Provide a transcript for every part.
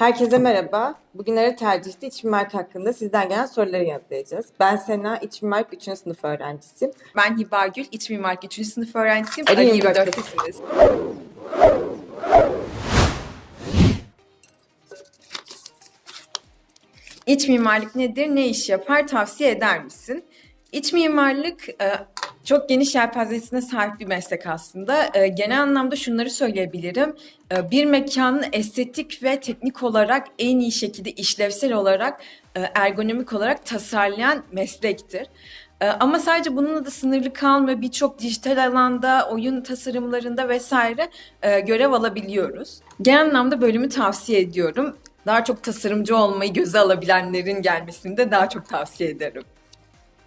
Herkese merhaba. Bugünlere tercihte iç mimarlık hakkında sizden gelen soruları yanıtlayacağız. Ben Sena, iç mimarlık 3. sınıf öğrencisiyim. Ben Hiba Gül, İç Mimarlık 3. sınıf öğrencisiyim. Ali Ali 24'tesiniz. 24'tesiniz. İç mimarlık nedir, ne iş yapar, tavsiye eder misin? İç mimarlık e, çok geniş yelpazesine sahip bir meslek aslında. E, Genel anlamda şunları söyleyebilirim. E, Bir mekanın estetik ve teknik olarak en iyi şekilde işlevsel olarak, e, ergonomik olarak tasarlayan meslektir. Ee, Ama sadece bununla da sınırlı kalmıyor. Birçok dijital alanda, oyun tasarımlarında vesaire e, görev alabiliyoruz. Genel anlamda bölümü tavsiye ediyorum. Daha çok tasarımcı olmayı göze alabilenlerin gelmesini de daha çok tavsiye ederim.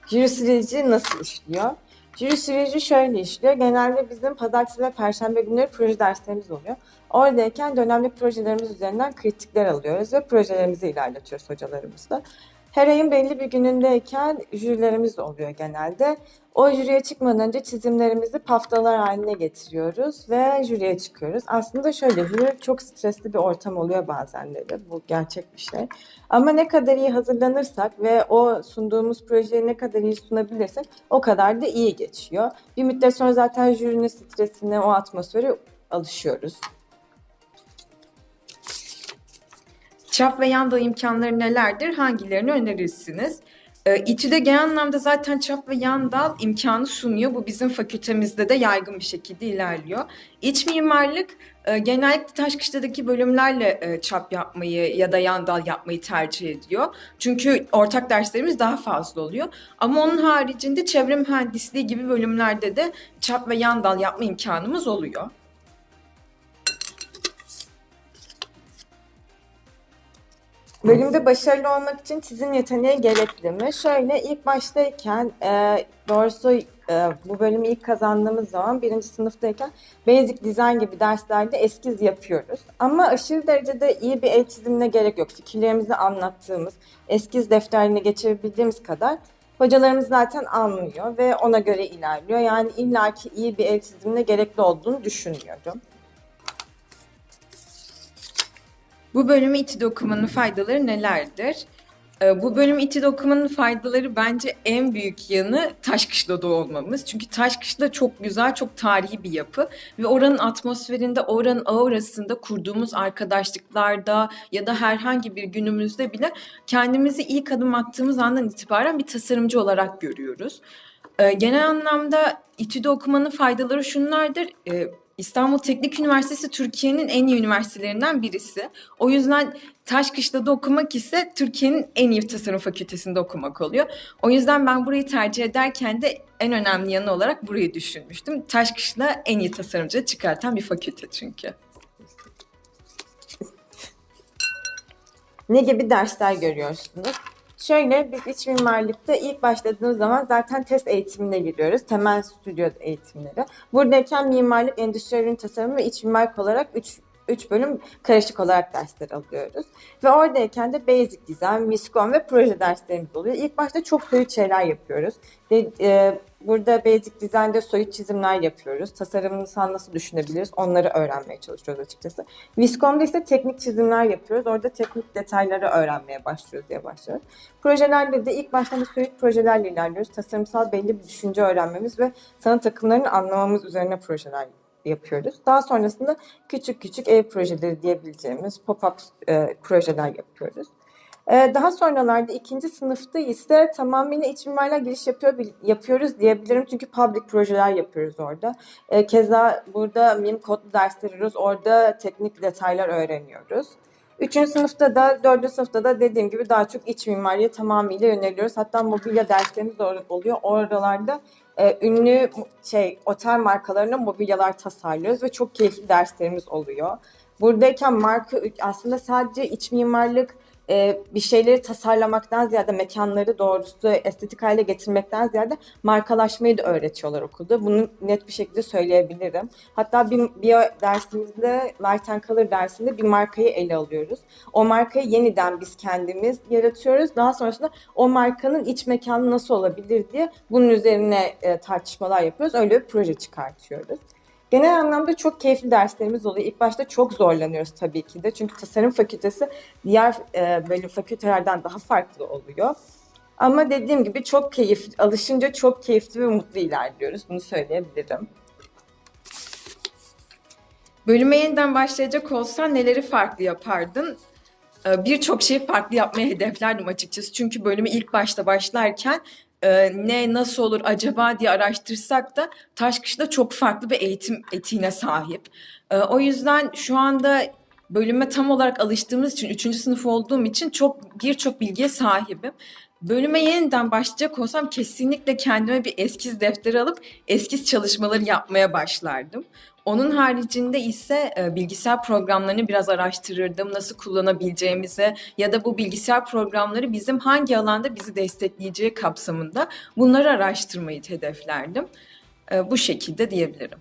Jüri süreci nasıl işliyor? Jüri süreci şöyle işliyor. Genelde bizim pazartesi ve perşembe günleri proje derslerimiz oluyor. Oradayken dönemli projelerimiz üzerinden kritikler alıyoruz ve projelerimizi ilerletiyoruz hocalarımızla. Her ayın belli bir günündeyken jürilerimiz oluyor genelde. O jüriye çıkmadan önce çizimlerimizi paftalar haline getiriyoruz ve jüriye çıkıyoruz. Aslında şöyle, jüri çok stresli bir ortam oluyor bazenleri. Bu gerçek bir şey. Ama ne kadar iyi hazırlanırsak ve o sunduğumuz projeyi ne kadar iyi sunabilirsek o kadar da iyi geçiyor. Bir müddet sonra zaten jürinin stresine, o atmosfere alışıyoruz. Çap ve yanda imkanları nelerdir? Hangilerini önerirsiniz? Ee, İTÜ'de genel anlamda zaten çap ve yan dal imkanı sunuyor. Bu bizim fakültemizde de yaygın bir şekilde ilerliyor. İç mimarlık e, genellikle Taşkışla'daki bölümlerle e, çap yapmayı ya da yan dal yapmayı tercih ediyor. Çünkü ortak derslerimiz daha fazla oluyor. Ama onun haricinde çevre mühendisliği gibi bölümlerde de çap ve yan dal yapma imkanımız oluyor. Bölümde başarılı olmak için çizim yeteneği gerekli mi? Şöyle ilk baştayken e, doğrusu e, bu bölümü ilk kazandığımız zaman birinci sınıftayken basic design gibi derslerde eskiz yapıyoruz. Ama aşırı derecede iyi bir el çizimine gerek yok. Fikirlerimizi anlattığımız, eskiz defterine geçirebildiğimiz kadar hocalarımız zaten anlıyor ve ona göre ilerliyor. Yani illaki iyi bir el çizimine gerekli olduğunu düşünmüyorum. Bu bölümü İTÜ'de okumanın faydaları nelerdir? Ee, Bu bölüm İTÜ'de okumanın faydaları bence en büyük yanı Taşkışla'da olmamız. Çünkü Taşkışla çok güzel, çok tarihi bir yapı. Ve oranın atmosferinde, oranın aurasında kurduğumuz arkadaşlıklarda ya da herhangi bir günümüzde bile kendimizi ilk adım attığımız andan itibaren bir tasarımcı olarak görüyoruz. Ee, Genel anlamda İTÜ'de okumanın faydaları şunlardır. İstanbul Teknik Üniversitesi Türkiye'nin en iyi üniversitelerinden birisi. O yüzden Taşkışla'da okumak ise Türkiye'nin en iyi tasarım fakültesinde okumak oluyor. O yüzden ben burayı tercih ederken de en önemli yanı olarak burayı düşünmüştüm. Taşkışla en iyi tasarımcı çıkartan bir fakülte çünkü. Ne gibi dersler görüyorsunuz? Şöyle biz iç mimarlıkta ilk başladığımız zaman zaten test eğitimine giriyoruz. Temel stüdyo eğitimleri. Buradayken mimarlık, endüstri ürün tasarımı ve iç mimarlık olarak 3 3 bölüm karışık olarak dersler alıyoruz. Ve oradayken de basic design, miscon ve proje derslerimiz oluyor. İlk başta çok soyut şeyler yapıyoruz. De, e, burada basic design'de soyut çizimler yapıyoruz. Tasarımsal nasıl düşünebiliriz onları öğrenmeye çalışıyoruz açıkçası. Viscom'da ise teknik çizimler yapıyoruz. Orada teknik detayları öğrenmeye başlıyoruz diye başlıyoruz. Projelerde de ilk başta soyut projelerle ilerliyoruz. Tasarımsal belli bir düşünce öğrenmemiz ve sanat akımlarını anlamamız üzerine projeler yapıyoruz. Daha sonrasında küçük küçük ev projeleri diyebileceğimiz pop-up e, projeler yapıyoruz. E, daha sonralarda ikinci sınıfta ise tamamıyla iç mimarlığa giriş yapıyor, yapıyoruz diyebilirim. Çünkü public projeler yapıyoruz orada. E, keza burada mim kodlu dersler alıyoruz. Orada teknik detaylar öğreniyoruz. Üçüncü sınıfta da, dördüncü sınıfta da dediğim gibi daha çok iç mimariye tamamıyla yöneliyoruz. Hatta mobilya derslerimiz de or- oluyor. Oralarda e, ünlü şey otel markalarına mobilyalar tasarlıyoruz ve çok keyifli derslerimiz oluyor. Buradayken marka aslında sadece iç mimarlık e, bir şeyleri tasarlamaktan ziyade mekanları doğrusu estetik hale getirmekten ziyade markalaşmayı da öğretiyorlar okulda. Bunu net bir şekilde söyleyebilirim. Hatta bir, bir dersimizde Light and Color dersinde bir markayı ele alıyoruz. O markayı yeniden biz kendimiz yaratıyoruz. Daha sonrasında o markanın iç mekanı nasıl olabilir diye bunun üzerine e, tartışmalar yapıyoruz. Öyle bir proje çıkartıyoruz. Genel anlamda çok keyifli derslerimiz oluyor. İlk başta çok zorlanıyoruz tabii ki de. Çünkü tasarım fakültesi diğer e, bölüm fakültelerden daha farklı oluyor. Ama dediğim gibi çok keyifli, alışınca çok keyifli ve mutlu ilerliyoruz. Bunu söyleyebilirim. Bölüme yeniden başlayacak olsan neleri farklı yapardın? Ee, Birçok şeyi farklı yapmayı hedeflerdim açıkçası. Çünkü bölümü ilk başta başlarken e, ne nasıl olur acaba diye araştırsak da Taşkışla çok farklı bir eğitim etiğine sahip. E, O yüzden şu anda bölüme tam olarak alıştığımız için, üçüncü sınıf olduğum için çok birçok bilgiye sahibim. Bölüme yeniden başlayacak olsam kesinlikle kendime bir eskiz defteri alıp eskiz çalışmaları yapmaya başlardım. Onun haricinde ise e, bilgisayar programlarını biraz araştırırdım. Nasıl kullanabileceğimizi ya da bu bilgisayar programları bizim hangi alanda bizi destekleyeceği kapsamında bunları araştırmayı hedeflerdim. E, bu şekilde diyebilirim.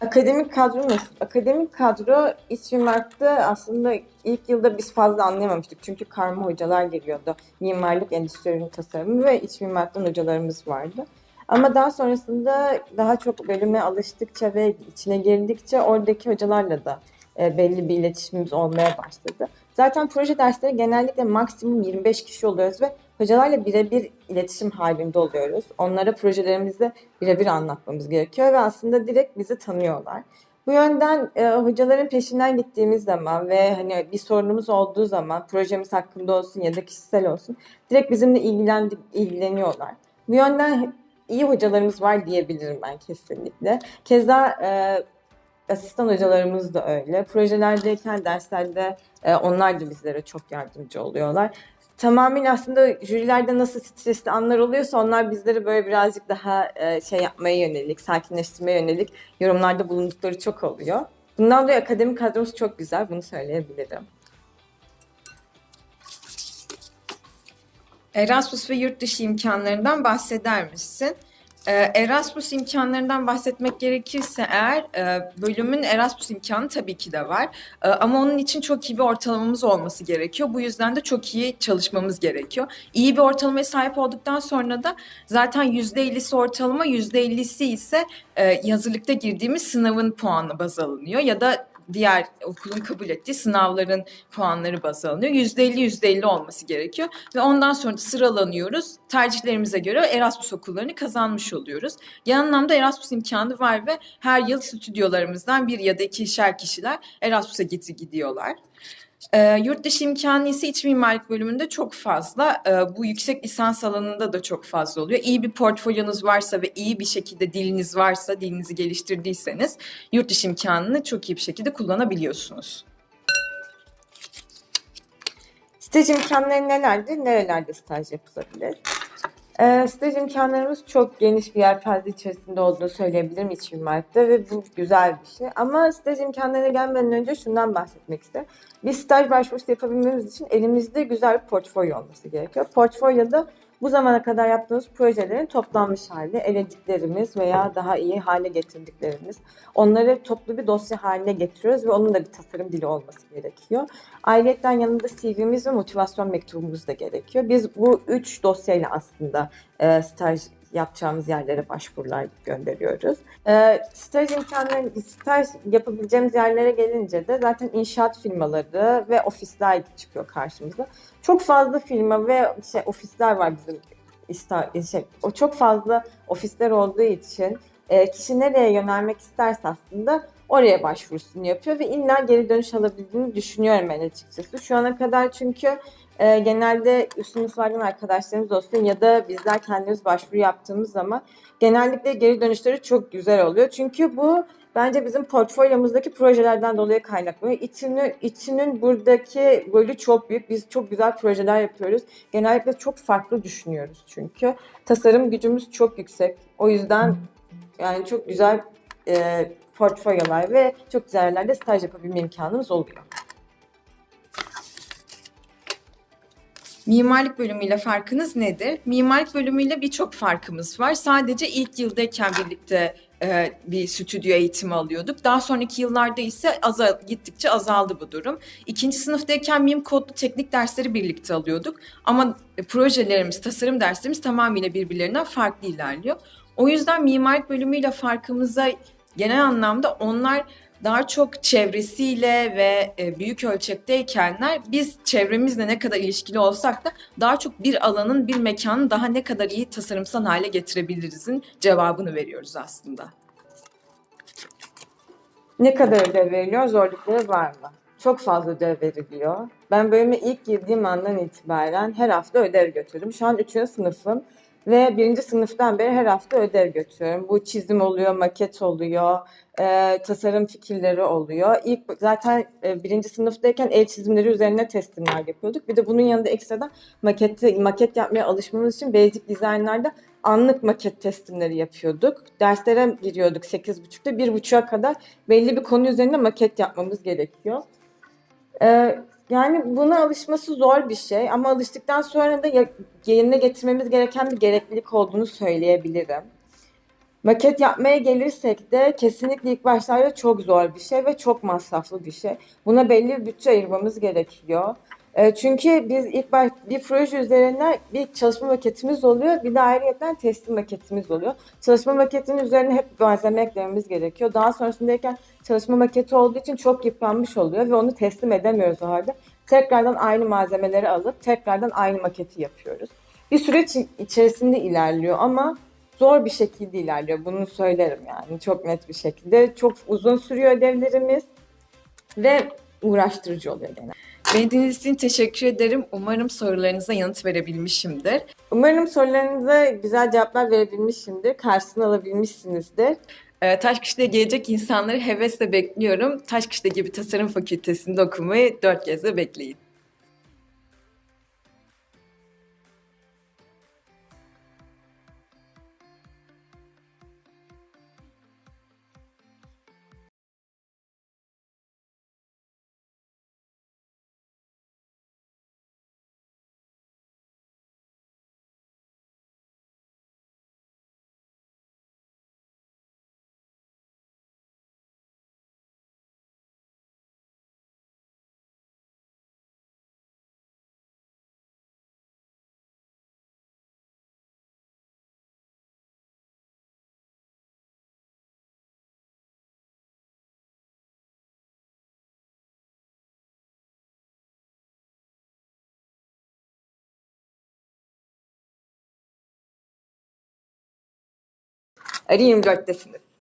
Akademik kadro nasıl? Akademik kadro iç mimarlıkta aslında ilk yılda biz fazla anlayamamıştık. Çünkü karma hocalar geliyordu. Mimarlık, endüstri tasarımı ve iç mimarlıktan hocalarımız vardı. Ama daha sonrasında daha çok bölüme alıştıkça ve içine girdikçe oradaki hocalarla da e, belli bir iletişimimiz olmaya başladı. Zaten proje dersleri genellikle maksimum 25 kişi oluyoruz ve hocalarla birebir iletişim halinde oluyoruz. Onlara projelerimizi birebir anlatmamız gerekiyor ve aslında direkt bizi tanıyorlar. Bu yönden e, hocaların peşinden gittiğimiz zaman ve hani bir sorunumuz olduğu zaman projemiz hakkında olsun ya da kişisel olsun direkt bizimle ilgilendi, ilgileniyorlar. Bu yönden iyi hocalarımız var diyebilirim ben kesinlikle. Keza e, asistan hocalarımız da öyle. Projelerdeyken derslerde e, onlar da bizlere çok yardımcı oluyorlar. Tamamen aslında jürilerde nasıl stresli anlar oluyorsa onlar bizleri böyle birazcık daha e, şey yapmaya yönelik, sakinleştirmeye yönelik yorumlarda bulundukları çok oluyor. Bundan dolayı akademik kadromuz çok güzel, bunu söyleyebilirim. Erasmus ve yurt dışı imkanlarından bahseder misin? Ee, Erasmus imkanlarından bahsetmek gerekirse eğer e, bölümün Erasmus imkanı tabii ki de var. E, Ama onun için çok iyi bir ortalamamız olması gerekiyor. Bu yüzden de çok iyi çalışmamız gerekiyor. İyi bir ortalamaya sahip olduktan sonra da zaten %50'si ortalama, %50'si ise e, hazırlıkta girdiğimiz sınavın puanı baz alınıyor ya da diğer okulun kabul ettiği sınavların puanları baz alınıyor. %50 %50 olması gerekiyor ve ondan sonra sıralanıyoruz. Tercihlerimize göre Erasmus okullarını kazanmış oluyoruz. Genel anlamda Erasmus imkanı var ve her yıl stüdyolarımızdan bir ya da ikişer kişiler Erasmus'a gitti gidiyorlar. Ee, yurt dışı imkanı ise iç mimarlık bölümünde çok fazla. Ee, bu yüksek lisans alanında da çok fazla oluyor. İyi bir portfolyonuz varsa ve iyi bir şekilde diliniz varsa, dilinizi geliştirdiyseniz yurt dışı imkanını çok iyi bir şekilde kullanabiliyorsunuz. Staj imkanları nelerdir? Nerelerde staj yapılabilir? Ee, staj imkanlarımız çok geniş bir yelpaze içerisinde olduğunu söyleyebilirim iç mimarlıkta ve bu güzel bir şey. Ama staj imkanlarına gelmeden önce şundan bahsetmek isterim. Bir staj başvurusu yapabilmemiz için elimizde güzel bir portfolyo olması gerekiyor. Portfolyoda bu zamana kadar yaptığımız projelerin toplanmış hali, elediklerimiz veya daha iyi hale getirdiklerimiz. Onları toplu bir dosya haline getiriyoruz ve onun da bir tasarım dili olması gerekiyor. Ayrıca yanında CV'miz ve motivasyon mektubumuz da gerekiyor. Biz bu üç dosyayla aslında e, staj yapacağımız yerlere başvurular gönderiyoruz. E, staj imkanları, staj yapabileceğimiz yerlere gelince de zaten inşaat firmaları ve ofisler çıkıyor karşımıza. Çok fazla firma ve şey, ofisler var bizim şey, o çok fazla ofisler olduğu için e, kişi nereye yönelmek isterse aslında oraya başvurusunu yapıyor ve illa geri dönüş alabildiğini düşünüyorum ben açıkçası. Şu ana kadar çünkü e, genelde üst sınıflardan arkadaşlarımız olsun ya da bizler kendimiz başvuru yaptığımız zaman genellikle geri dönüşleri çok güzel oluyor. Çünkü bu bence bizim portfolyomuzdaki projelerden dolayı kaynaklanıyor. İTÜ'nün, İTÜ'nün buradaki rolü çok büyük. Biz çok güzel projeler yapıyoruz. Genellikle çok farklı düşünüyoruz çünkü. Tasarım gücümüz çok yüksek. O yüzden yani çok güzel e, portfolyolar ve çok güzel yerlerde staj yapabilme imkanımız oluyor. Mimarlık bölümüyle farkınız nedir? Mimarlık bölümüyle birçok farkımız var. Sadece ilk yıldayken birlikte e, bir stüdyo eğitimi alıyorduk. Daha sonraki yıllarda ise azal, gittikçe azaldı bu durum. İkinci sınıftayken mim kodlu teknik dersleri birlikte alıyorduk. Ama e, projelerimiz, tasarım derslerimiz tamamıyla birbirlerinden farklı ilerliyor. O yüzden mimarlık bölümüyle farkımıza genel anlamda onlar daha çok çevresiyle ve e, büyük ölçekteykenler biz çevremizle ne kadar ilişkili olsak da daha çok bir alanın, bir mekanın daha ne kadar iyi tasarımsal hale getirebilirizin cevabını veriyoruz aslında. Ne kadar ödev veriliyor, zorlukları var mı? Çok fazla ödev veriliyor. Ben bölüme ilk girdiğim andan itibaren her hafta ödev götürdüm. Şu an 3. sınıfım ve birinci sınıftan beri her hafta ödev götürüyorum. Bu çizim oluyor, maket oluyor, e, tasarım fikirleri oluyor. İlk zaten e, birinci sınıftayken el çizimleri üzerine teslimler yapıyorduk. Bir de bunun yanında ekstradan makette, maket yapmaya alışmamız için basic designlarda anlık maket teslimleri yapıyorduk. Derslere giriyorduk 8.30'da. 1.30'a kadar belli bir konu üzerinde maket yapmamız gerekiyor. Ee, yani buna alışması zor bir şey ama alıştıktan sonra da yerine getirmemiz gereken bir gereklilik olduğunu söyleyebilirim. Maket yapmaya gelirsek de kesinlikle ilk başlarda çok zor bir şey ve çok masraflı bir şey. Buna belli bir bütçe ayırmamız gerekiyor. E, çünkü biz ilk baş bir proje üzerinden bir çalışma maketimiz oluyor. Bir de ayrıyeten teslim maketimiz oluyor. Çalışma maketinin üzerine hep malzeme eklememiz gerekiyor. Daha sonrasındayken çalışma maketi olduğu için çok yıpranmış oluyor ve onu teslim edemiyoruz o halde. Tekrardan aynı malzemeleri alıp tekrardan aynı maketi yapıyoruz. Bir süreç içerisinde ilerliyor ama zor bir şekilde ilerliyor. Bunu söylerim yani çok net bir şekilde. Çok uzun sürüyor ödevlerimiz ve uğraştırıcı oluyor genelde. Beni dinlediğiniz için teşekkür ederim. Umarım sorularınıza yanıt verebilmişimdir. Umarım sorularınıza güzel cevaplar verebilmişimdir. Karşılığını alabilmişsinizdir. Ee, Taşkışla'ya gelecek insanları hevesle bekliyorum. Taşkışla gibi tasarım fakültesinde okumayı dört gözle bekleyin. Arı 24'tesiniz.